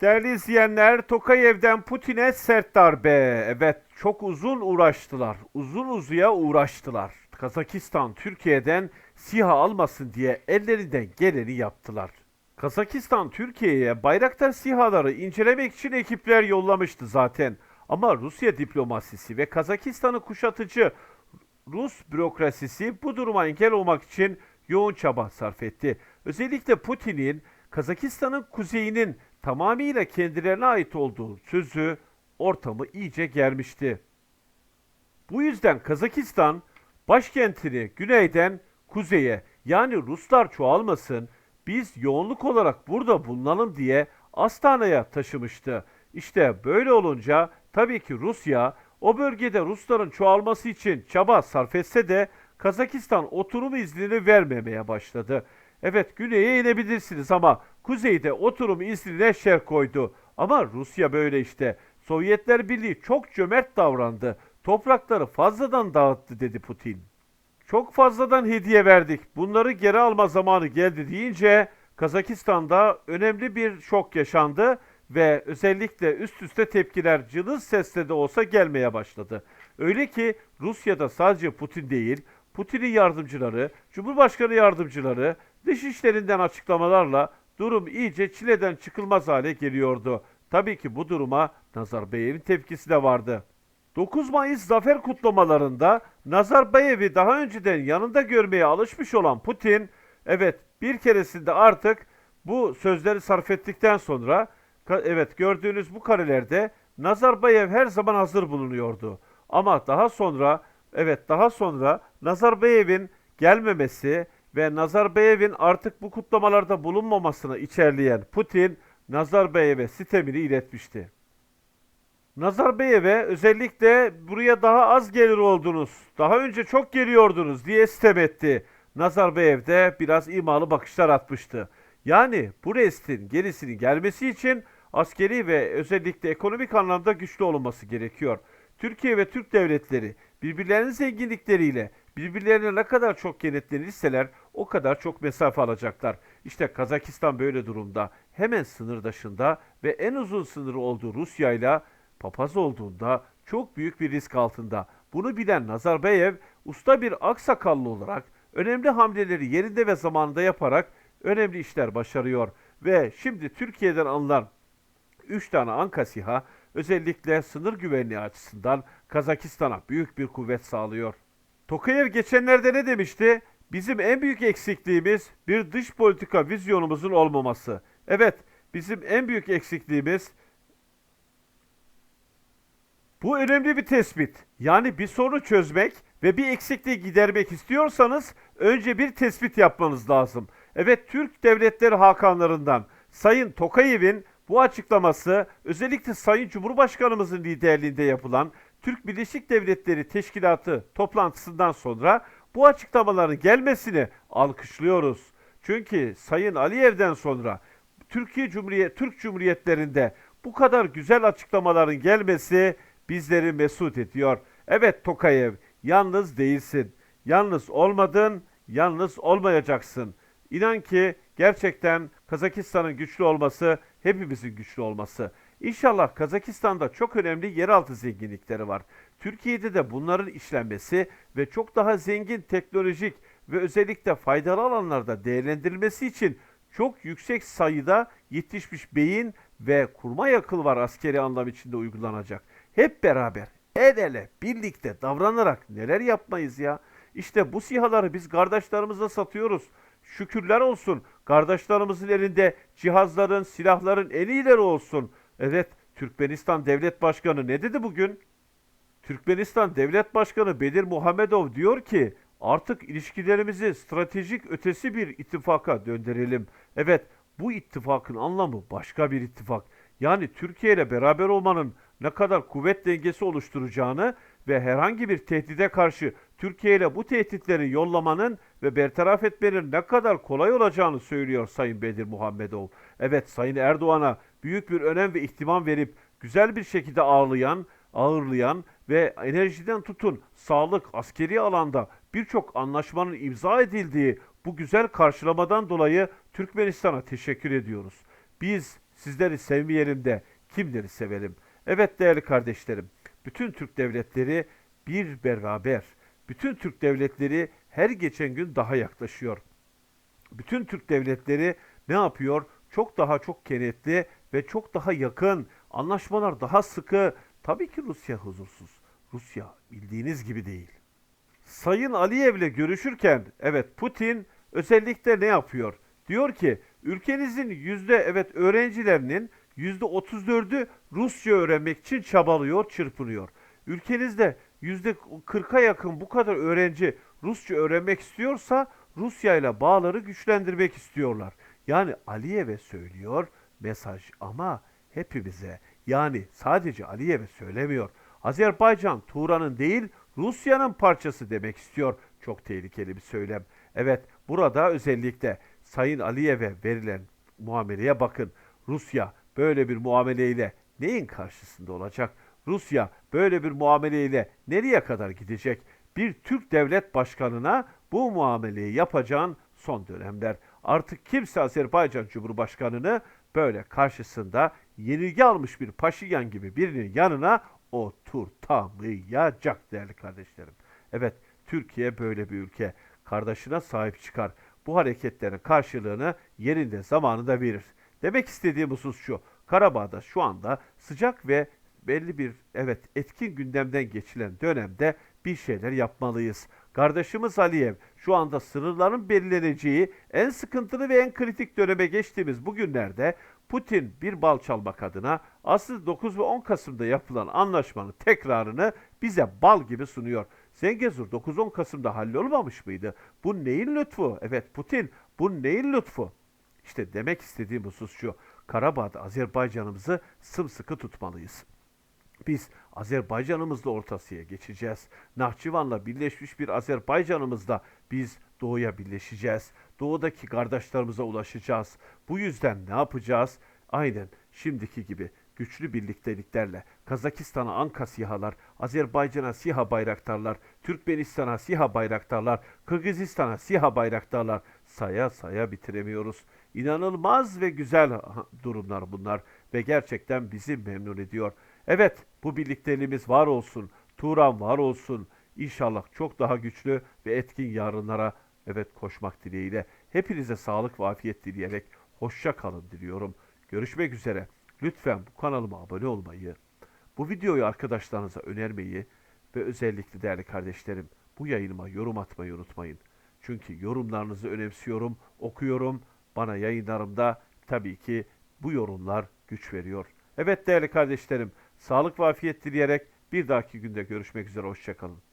Değerli izleyenler, Tokayev'den Putin'e sert darbe. Evet, çok uzun uğraştılar. Uzun uzuya uğraştılar. Kazakistan Türkiye'den SİHA almasın diye ellerinden geleni yaptılar. Kazakistan Türkiye'ye Bayraktar SİHA'ları incelemek için ekipler yollamıştı zaten. Ama Rusya diplomasisi ve Kazakistan'ı kuşatıcı Rus bürokrasisi bu duruma engel olmak için yoğun çaba sarf etti. Özellikle Putin'in Kazakistan'ın kuzeyinin tamamıyla kendilerine ait olduğu sözü ortamı iyice germişti. Bu yüzden Kazakistan başkentini güneyden kuzeye yani Ruslar çoğalmasın biz yoğunluk olarak burada bulunalım diye Astana'ya taşımıştı. İşte böyle olunca tabii ki Rusya o bölgede Rusların çoğalması için çaba sarf etse de Kazakistan oturum iznini vermemeye başladı. Evet güneye inebilirsiniz ama kuzeyde oturum iznine şer koydu. Ama Rusya böyle işte. Sovyetler Birliği çok cömert davrandı. Toprakları fazladan dağıttı dedi Putin. Çok fazladan hediye verdik. Bunları geri alma zamanı geldi deyince Kazakistan'da önemli bir şok yaşandı ve özellikle üst üste tepkiler cılız sesle de olsa gelmeye başladı. Öyle ki Rusya'da sadece Putin değil, Putin'in yardımcıları, Cumhurbaşkanı yardımcıları dışişlerinden açıklamalarla durum iyice çileden çıkılmaz hale geliyordu. Tabii ki bu duruma Nazarbayev'in tepkisi de vardı. 9 Mayıs zafer kutlamalarında Nazarbayev'i daha önceden yanında görmeye alışmış olan Putin, evet bir keresinde artık bu sözleri sarf ettikten sonra, evet gördüğünüz bu karelerde Nazarbayev her zaman hazır bulunuyordu. Ama daha sonra, evet daha sonra Nazarbayev'in gelmemesi ve Nazarbayev'in artık bu kutlamalarda bulunmamasını içerleyen Putin, Nazarbayev'e sitemini iletmişti. Nazarbayev'e özellikle buraya daha az gelir oldunuz, daha önce çok geliyordunuz diye sitem etti. Nazarbayev de biraz imalı bakışlar atmıştı. Yani bu restin gerisinin gelmesi için askeri ve özellikle ekonomik anlamda güçlü olunması gerekiyor. Türkiye ve Türk devletleri birbirlerinin zenginlikleriyle birbirlerine ne kadar çok kenetlenirseler o kadar çok mesafe alacaklar. İşte Kazakistan böyle durumda. Hemen sınırdaşında ve en uzun sınırı olduğu Rusya ile papaz olduğunda çok büyük bir risk altında. Bunu bilen Nazarbayev usta bir aksakallı olarak önemli hamleleri yerinde ve zamanında yaparak önemli işler başarıyor. Ve şimdi Türkiye'den alınan 3 tane Anka SİHA özellikle sınır güvenliği açısından Kazakistan'a büyük bir kuvvet sağlıyor. Tokayev geçenlerde ne demişti? Bizim en büyük eksikliğimiz bir dış politika vizyonumuzun olmaması. Evet, bizim en büyük eksikliğimiz bu önemli bir tespit. Yani bir sorunu çözmek ve bir eksikliği gidermek istiyorsanız önce bir tespit yapmanız lazım. Evet Türk Devletleri Hakanlarından Sayın Tokayev'in bu açıklaması özellikle Sayın Cumhurbaşkanımızın liderliğinde yapılan Türk Birleşik Devletleri Teşkilatı toplantısından sonra bu açıklamaların gelmesini alkışlıyoruz. Çünkü Sayın Aliyev'den sonra Türkiye Cumhuriyet Türk Cumhuriyetlerinde bu kadar güzel açıklamaların gelmesi bizleri mesut ediyor. Evet Tokayev, yalnız değilsin. Yalnız olmadın, yalnız olmayacaksın. İnan ki gerçekten Kazakistan'ın güçlü olması hepimizin güçlü olması. İnşallah Kazakistan'da çok önemli yeraltı zenginlikleri var. Türkiye'de de bunların işlenmesi ve çok daha zengin teknolojik ve özellikle faydalı alanlarda değerlendirilmesi için çok yüksek sayıda yetişmiş beyin ve kurmay akıl var askeri anlam içinde uygulanacak. Hep beraber, el ele, birlikte davranarak neler yapmayız ya? İşte bu sihaları biz kardeşlerimize satıyoruz. Şükürler olsun kardeşlerimizin elinde cihazların, silahların en iyileri olsun. Evet, Türkmenistan Devlet Başkanı ne dedi bugün? Türkmenistan Devlet Başkanı Bedir Muhammedov diyor ki artık ilişkilerimizi stratejik ötesi bir ittifaka döndürelim. Evet bu ittifakın anlamı başka bir ittifak. Yani Türkiye ile beraber olmanın ne kadar kuvvet dengesi oluşturacağını ve herhangi bir tehdide karşı Türkiye ile bu tehditleri yollamanın ve bertaraf etmenin ne kadar kolay olacağını söylüyor Sayın Bedir Muhammedov. Evet Sayın Erdoğan'a büyük bir önem ve ihtimam verip güzel bir şekilde ağırlayan, ağırlayan ve enerjiden tutun sağlık, askeri alanda birçok anlaşmanın imza edildiği bu güzel karşılamadan dolayı Türkmenistan'a teşekkür ediyoruz. Biz Sizleri sevmeyelim de kimleri sevelim? Evet değerli kardeşlerim, bütün Türk devletleri bir beraber. Bütün Türk devletleri her geçen gün daha yaklaşıyor. Bütün Türk devletleri ne yapıyor? Çok daha çok kenetli ve çok daha yakın. Anlaşmalar daha sıkı. Tabii ki Rusya huzursuz. Rusya bildiğiniz gibi değil. Sayın Aliyev'le görüşürken evet Putin özellikle ne yapıyor? Diyor ki ülkenizin yüzde evet öğrencilerinin yüzde 34'ü Rusça öğrenmek için çabalıyor, çırpınıyor. Ülkenizde yüzde 40'a yakın bu kadar öğrenci Rusça öğrenmek istiyorsa Rusya ile bağları güçlendirmek istiyorlar. Yani Aliyev'e söylüyor mesaj ama hepimize yani sadece Aliyev'e söylemiyor. Azerbaycan Turan'ın değil Rusya'nın parçası demek istiyor. Çok tehlikeli bir söylem. Evet burada özellikle Sayın Aliyev'e verilen muameleye bakın. Rusya böyle bir muameleyle neyin karşısında olacak? Rusya böyle bir muameleyle nereye kadar gidecek? Bir Türk devlet başkanına bu muameleyi yapacağın son dönemler. Artık kimse Azerbaycan Cumhurbaşkanı'nı böyle karşısında yenilgi almış bir Paşinyan gibi birinin yanına oturtamayacak değerli kardeşlerim. Evet Türkiye böyle bir ülke. Kardeşine sahip çıkar. Bu hareketlerin karşılığını yerinde zamanında verir. Demek istediğim husus şu. Karabağ'da şu anda sıcak ve belli bir evet etkin gündemden geçilen dönemde bir şeyler yapmalıyız. Kardeşimiz Aliyev şu anda sınırların belirleneceği en sıkıntılı ve en kritik döneme geçtiğimiz bu günlerde Putin bir bal çalmak adına aslında 9 ve 10 Kasım'da yapılan anlaşmanın tekrarını bize bal gibi sunuyor. Zengezur 9-10 Kasım'da hallolmamış mıydı? Bu neyin lütfu? Evet Putin bu neyin lütfu? İşte demek istediğim husus şu. Karabağ'da Azerbaycan'ımızı sımsıkı tutmalıyız. Biz Azerbaycan'ımızla Orta Asya'ya geçeceğiz. Nahçıvan'la birleşmiş bir Azerbaycan'ımızla biz doğuya birleşeceğiz. Doğudaki kardeşlerimize ulaşacağız. Bu yüzden ne yapacağız? Aynen şimdiki gibi güçlü birlikteliklerle Kazakistan'a Anka SİHA'lar, Azerbaycan'a SİHA bayraktarlar, Türkmenistan'a SİHA bayraktarlar, Kırgızistan'a SİHA bayraktarlar saya saya bitiremiyoruz. İnanılmaz ve güzel durumlar bunlar ve gerçekten bizi memnun ediyor. Evet bu birlikteliğimiz var olsun, Turan var olsun. İnşallah çok daha güçlü ve etkin yarınlara evet koşmak dileğiyle. Hepinize sağlık ve afiyet dileyerek hoşça kalın diliyorum. Görüşmek üzere. Lütfen bu kanalıma abone olmayı, bu videoyu arkadaşlarınıza önermeyi ve özellikle değerli kardeşlerim bu yayınıma yorum atmayı unutmayın. Çünkü yorumlarınızı önemsiyorum, okuyorum. Bana yayınlarımda tabii ki bu yorumlar güç veriyor. Evet değerli kardeşlerim, sağlık ve afiyet dileyerek bir dahaki günde görüşmek üzere. Hoşçakalın.